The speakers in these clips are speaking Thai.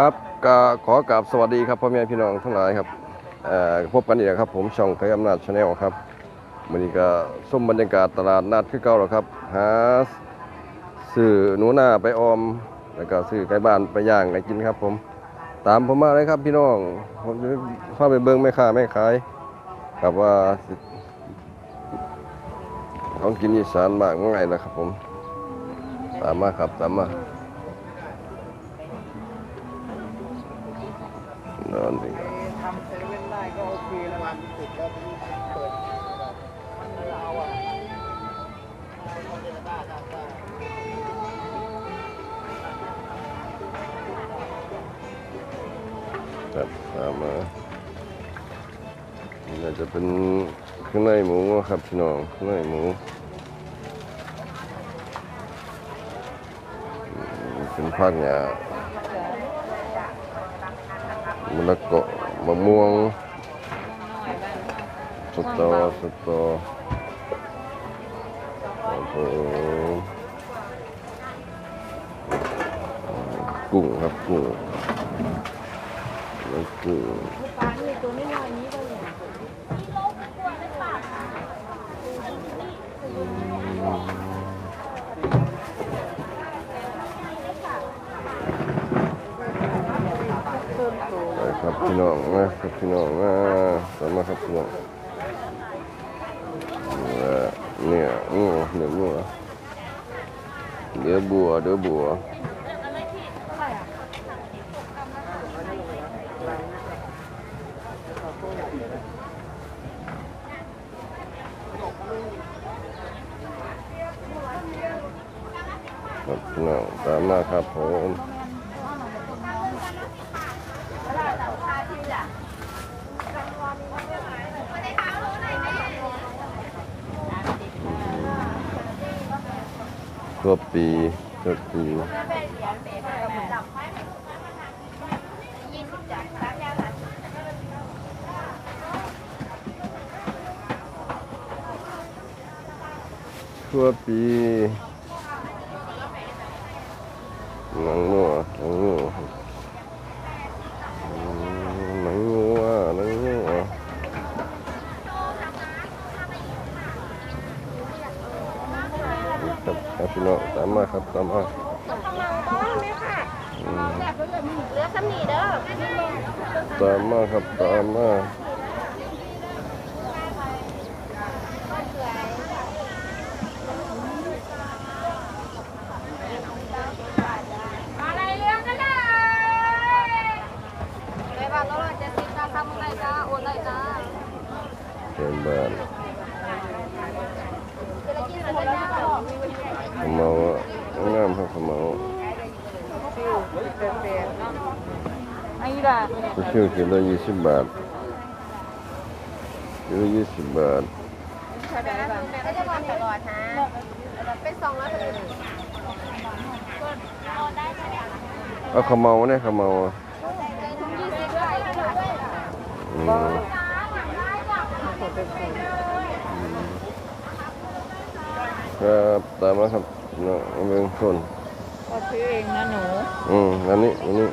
ครับก็ขอกราบสวัสดีครับพ่อแม่พี่น้องทั้งหลายครับพบกันอีกแล้วครับ ผมช่องไทยอำนาจชาแนลครับวันนี้ก็ส้มบรรยากาศตลาดนัดคือเก่าแล้วครับหาซื้อหนูหน้าไปออม แล้วก็ซื้อไก่บ้านไปย่างไปกินครับ ผมตามผมมาเลยครับพี่น้องผมจะเข้าไปเบิ้งแม่ค้าแม่ขายครับว่าของกินอีสานมากง่ายนะครับ ผมตามมาครับตามมา นอนดีกว่าทำเซเว่นได้ก็โอเคแล้ววันติดแล้วเปิดเราอะครับตามมานี่าจะเป็นเครื่องในหมูครับพี่น้องเครื่องในหมูเป็นภาคหย มะละกอมะม่วงสตอสตอครับผมกุ้งครับกุ้งแล้วกุ้งปลานี่ตัวไม่น้อยนี้เลย ครับพี่น้องนะครับพี่น้องนะสามารถครับพี่น้องเนี่ยนี่ยอือเดี๋ยวบัวเดี๋ยวบัวเดี๋ยวบัวครับพี่น้องตามมาครับผม ตัวปีตัวปีตัวปีหนังนัว ครับตามมาอืมเหลือสำนีเด้อตามมาครับตามมาอะไรเรื่องกันเลยไปบ้านเราจะติดตามทำอะไรจ้าโอนอะไรจ้าเต็มบ้านจะได้กินอะไรจ้าขมเมา อะงามครับขมเมาไอ้ด่าผู้ชื่อกิโลยี่สิบบาทกิโลยี่สิบบาทก็จะมาตลอดฮะเป็นสองร้อยเอาขมเมาเนี่ยขมเมาอะยี่สิบได้อืมครับตามมาครับ เนาะเอาเบิ่งต้นก็ซื้อเองนะหนู อืมอันนี้อันนี้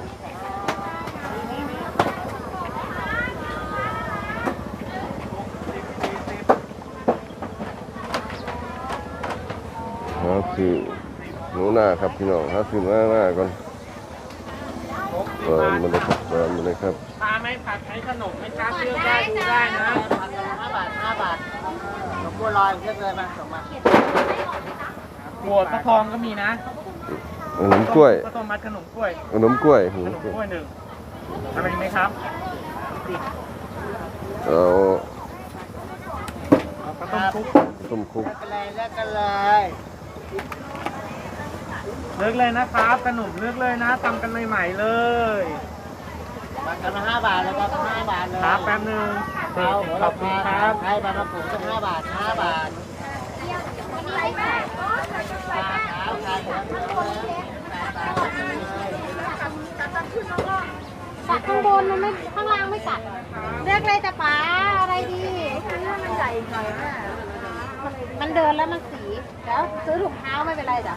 หาคือหนูหน้าครับพี่น้องหาคือหน้าหน้าก่อนเปิดมาเลยครับเปิดมาเลยครับปลาไม่ผัดใช้ขนมไม่ค้าเลือกได้ดูได้นะผัดละห้าบาทห้าบาทหนมบัวลอยเลือกเลยมาส่งมา บัวปลาทองก็มีนะขนมกล้วยข้าวต้มมัดขนมกล้วย ขนมกล้วยขขนนมมกล้วยกล้วยหนึ่งอะไรไหมครับเอาเอาข้าวต้มคลุกต้มคุกกันเลยเลือกกันเลยเลือกเลยนะครับขนมเลือกเลยนะทำกันใหม่ๆเลยบัตรกันห้าบาทแล้วก็ห้าบาทเลยครับแป๊บนึงขอบคุณครับให้บาทมาปลูกก็ห้าบาทห้าบาทปลาขาวขายเหลืองแปดบาทตัดข้างบนมันไม่ข้างล่างไม่ตัดเลือกเลยแต่ป๋าอะไรดีมันใหญ่หน่อยมันเดินแล้วมันสีแล้วซื้อถุงเท้าไม่เป็นไรจ้ะ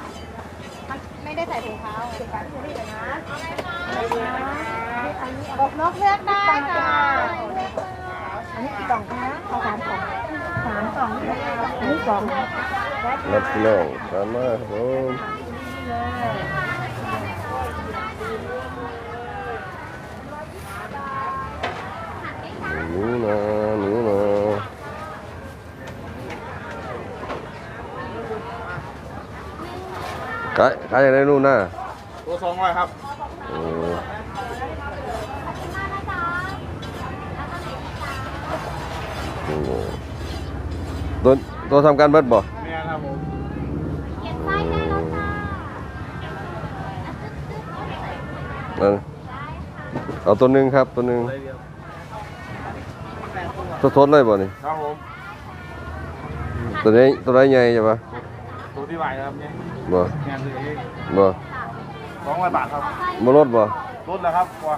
มันไม่ได้ใส่ถุงเท้าถุงเท้าที่นี่เลยนะกบนกเลือกได้ค่ะอันนี้กี่กล่องคะเอาสามกล่องสามกล่องอันนี้สอง รับน้องตามาครับผมหนูนาหนูนาขายขายอย่างไรนู่นน่ะตัวสองร้อยครับโอ้ตัวตัวทำการเบิดบ่ แม่ครับผม เขียนไส้ได้แล้วจ้า นั่นเอาตัวหนึ่งครับตัวหนึ่งได้เดียวตัวทดเลยบ่นี่ครับผมตัวนี้ตัวไหนใหญ่ใช่ปะตัวที่ไหวครับเนี่ยบ่งานเลยเองบ่สองร้อยบาทครับบ่ลดบ่ลดแล้วครับกว่า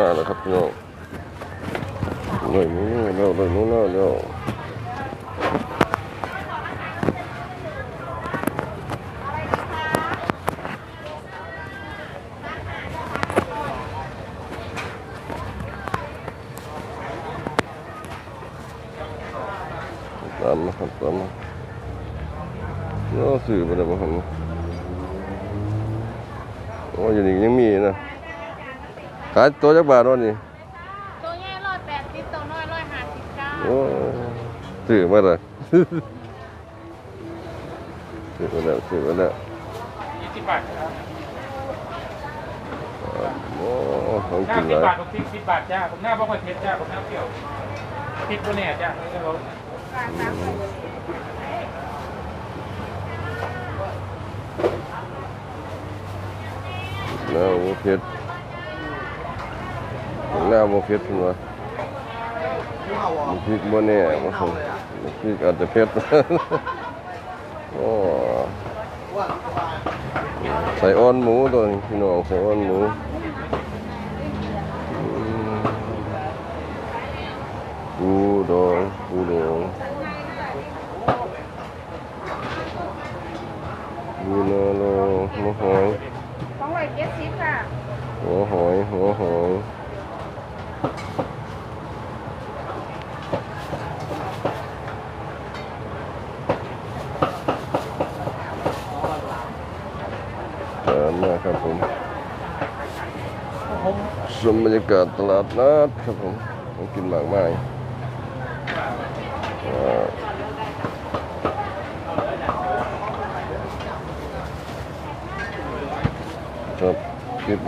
ไปนู้าแล้วครับพี่น้องหน่อยนู้นแล้วหน่อยนู้นแล้วตามมาครับตามมาเนาะสื่อไปแล้วบ่ครับโอ้ยอยู่นี่ยังมีนะ ขายตัวจักบาทวะนี่ตัวใหญ่ร้อยแปดสิบตัวน้อยร้อยห้าสิบเก้าโอ้ซื้อมาเลยซื้อมาแล้วซื้อมาแล้วยี่สิบบาทครับโอ้ของหน้ากินสิหบลาบายทผมพริกสิบบาทจ้าผมหน้าบ่ค่อยเผ็ดจ้าผมหน้าเปรี้ยวพริกตัวเนี่ยจ้านี่ก็รสแล้วโมเผ็ด แล้วโมเผ็ดพุ่นวะมีพริกบ่แน่บ่คงมีพริกอาจจะเผ็ดโอ้ใส่อ้อนหมูตัวนี้พี่น้องใส่อ้อนหมูอืมปูดองปูดองปูนาโลมะหอยสองร้อยเจ็ดสิบค่ะหัวหอยหัวหอยเชิญ มาครับผมชมบรรยากาศตลาดนัดครับผม กินหมากไม้ายอ่าครับคลิปเดินตลาดนัดก็ฝากกดไลค์กดแชร์แล้วพี่น้องช่องเฟซอันชาแนลกดซับสไครต์ให้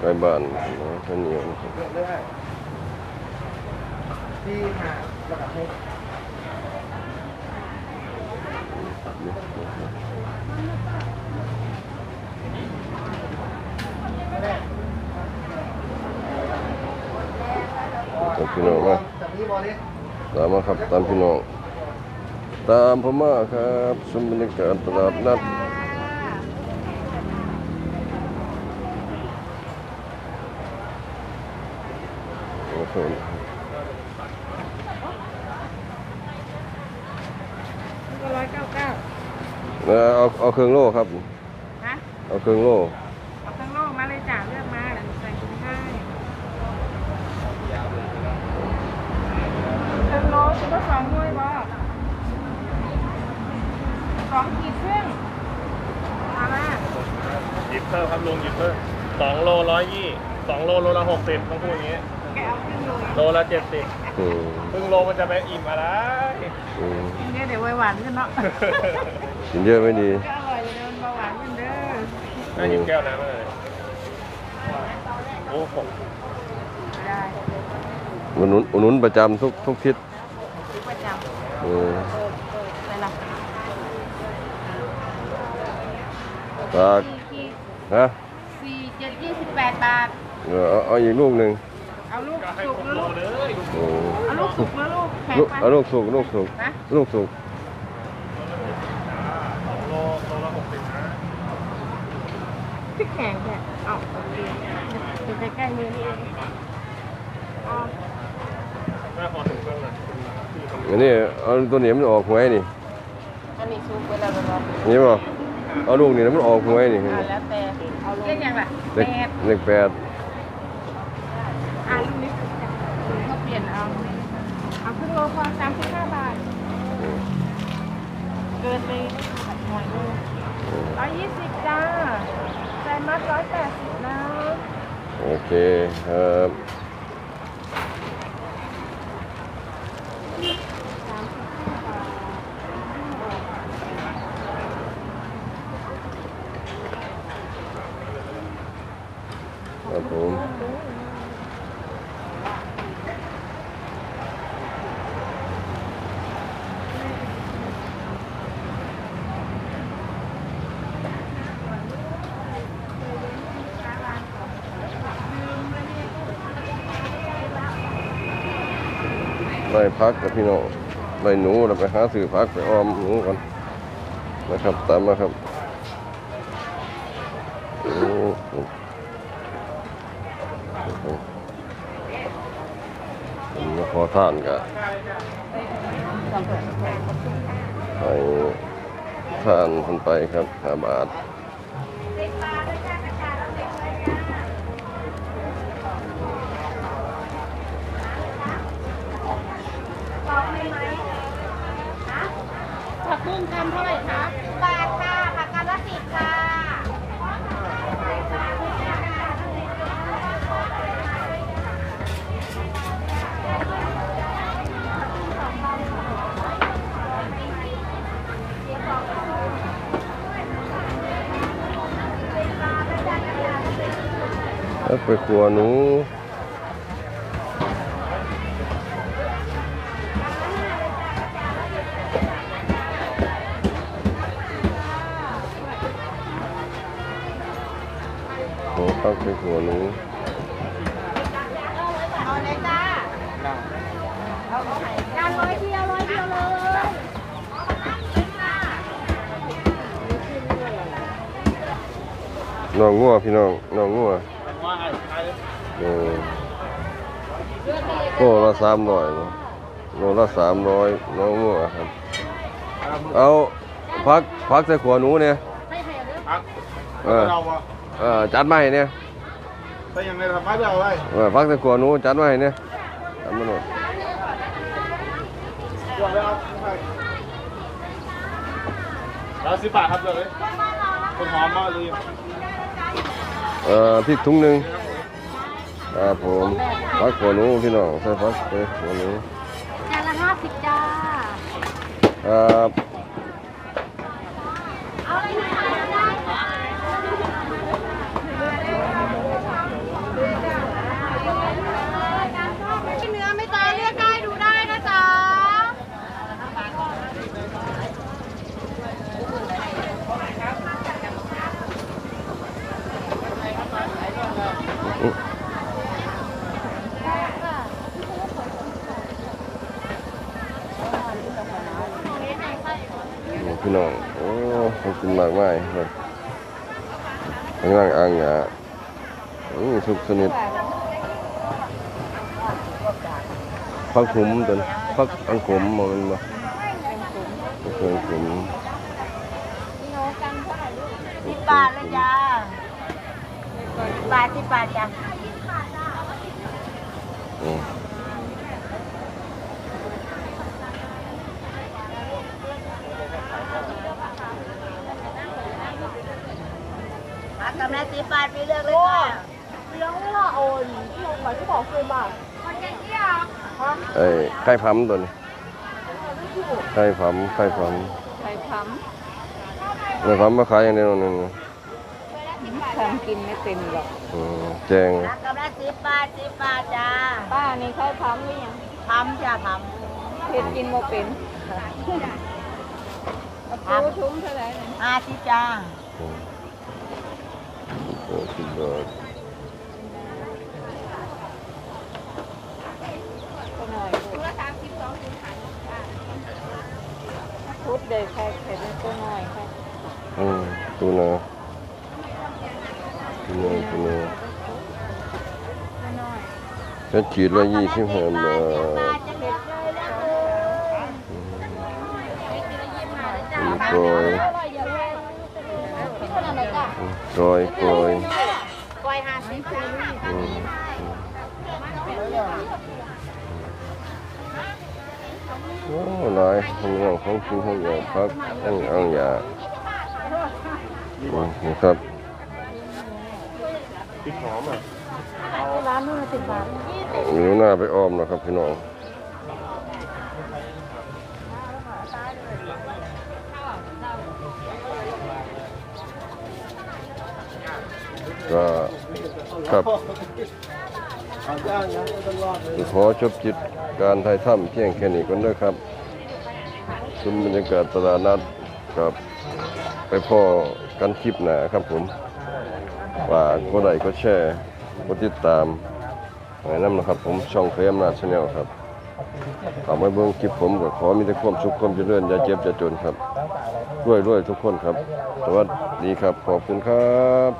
ไก่บ้านนะข้าวเหนียวนะครับที่หาระดับให้ตามพี่น้องมาตามมาครับตามพี่น้อง ตามผมมาครับชมบรรยากาศตลาดนัด โอ้โหร้อยเก้าเก้าเอาเอาเอาเครื่องโล่ครับ ฮะ เอาเครื่องโล่เอาข้างนอกมาเลยจ้าเลือกมาแล้วใส่ถุงให้เครื่องโลชุดละสององห้วยบ่สองขีดครึ่งมามาหยิบเพิ่มครับลุงหยิบเพิ่มสองโลร้อยยี่สองโลโลละหกสิบต้องพูดอย่างนี้ ลโลละเจ็ดสิบอืมครึ่งโลมันจะไปอิ่มอะไร อืมเนี่ยเดี๋ยวไว้หวานกันเนาะ กินเยอะไม่ดี ก็อร่อยเลยมันเบาหวานกันเด้อน่าหยิบแก้วน้ำมาเลยโอ้ผมได้อุดหนุนอุดหนุนประจำทุกทุกทิศซื้อประจำเออเออเออไปละฝากสี่ขีดฮะสี่เจ็ดยี่สิบแปดบาท เออเอาเอาอีกลูกหนึ่ง เอาลูกก็ให้สุกครบหรือโลลูกเลยโอ้เอาลูกสุกหรือลูกแข็งลูกไปเอาลูกสุกลูกสุกนะลูกสุกสองโลโลละหกสิบนะพริกแข็งแค่เอาโอเคอยู่ใกล้ๆมือนี่เองเอาแม่พอถึงเครื่องนะที่ทำอันนี้เอาตัวเหนียวมันออกหวยนี่อันนี้ซุปเวลาเราลองนี่ป่ะเอาลูกนี่แล้วมันออกหวยนี่อ่าแล้วแต่เอาเรียกยังล่ะเล็กแปด เล็กแปด อ่าลูกนี้ก็เปลี่ยนเอา เอาครึ่งโลพอสามสิบห้าบาท อืม เกินไปหน่อยนึงร้อยยี่สิบจ้าใจมัดร้อยแปดสิบนะโอเคครับครับผม ไล่พักกับพี่น้องไล่หนูเราไปหาซื้อพักไปอ้อมหนูกันนะครับตามมาครับโอ้โหผมขอท่านกันให้ท่านคนไปครับหาบาท กบุ้งกำเท่าไหร่คะบาทค่ะผักกำละสิบค่ะไปครัวหนู หัวหนูเอาเลยจ้าการร้อยเดียวร้อยเดียวเลยน้องงัวพี่น้องน้องงัวว่าไอ้ไอ้เออโลละสามร้อยโลละสามร้อยน้องงัวครับเอาพักพักใส่ขวหนูเนี่ยพักเออเออจัดให้เนี่ย แต่ยังไงทำไม่ได้เอาไว้เออพักใส่ขวหนูจัดมาให้เนี่ยจัดมาหน่อยตัวไปเอาแล้วสิบบาทครับเลยคนหอมมากเลยเอ่อพริกถุงหนึ่งครับผมพักขวหนูพี่น้องใส่พักใส่ขวหนูจานละห้าสิบจ้าครับเอาอะไรคะได้ค่ะเนื้อไม่จ้าเลือกได้ดูได้นะจ๊ะ พี่น้อง โอ้ขอบคุณมากมากครับข้างล่างอ่างอือสุกสนิทพักขุมตัวพักอังขมมองมันมาพักอังขุมสิบบาทเลยจ้าสิบบาทสิบบาทจ้า กำลังสีบาทไปเลือกเลยค่ะเลี้ยงเวลาโอนลงไปก็บอกคืนบาทไอ้ไข่พัมตัวนี้ไข่พัมไข่พัมใครทไข่พัมมาขายอย่างเดียวนึงำทำกินไม่เป็นหรอก อืมแจงกำลังสีบาทสีบาทจ้าป้านี่เขาทำหรือยังทำจ้าทเฮ็ดกินบ่เป็นเอาปูชุ้มเท่าไหร่เนี่ยำห้าสิบจ้าอืมโอ้สิบบาทก็หน่อยปูละสามสิบสองพุดเด็กใครใครเป็นตัวหน่อยค่ะอืม ตูนาตูนาตูนาเพชรขีดละยี่สิบห้าบาท อะไรจ้ะอืมกลอยกลอยกล้วยห้าสิบจ้าอืมโอ้หลายของอย่างของกินของอย่างพักอันอันยาอืมนี่ครับพริกหอมอะร้านนู้นสิบบาทมีหน้าไปอ้อมนะครับพี่น้อง ก็ครับขอจบจิตการไทยถ้ำเพียงแค่นี้ก่อนด้อครับชมบรรยากาศตลาดนัดกับไปพ่อกันคลิปหนาครับผมฝากกดไลค์กดแชร์กดติดตามแนะนำนะครับผมช่องเคยอำนาจชาแนลครับขอมาเบิ่งคลิปผมก็ขอมีแต่ความสุขความเจริญอย่าเจ็บอย่าจนครับ ด้วยด้วยทุกคนครับ สวัสดีครับ ขอบคุณครับ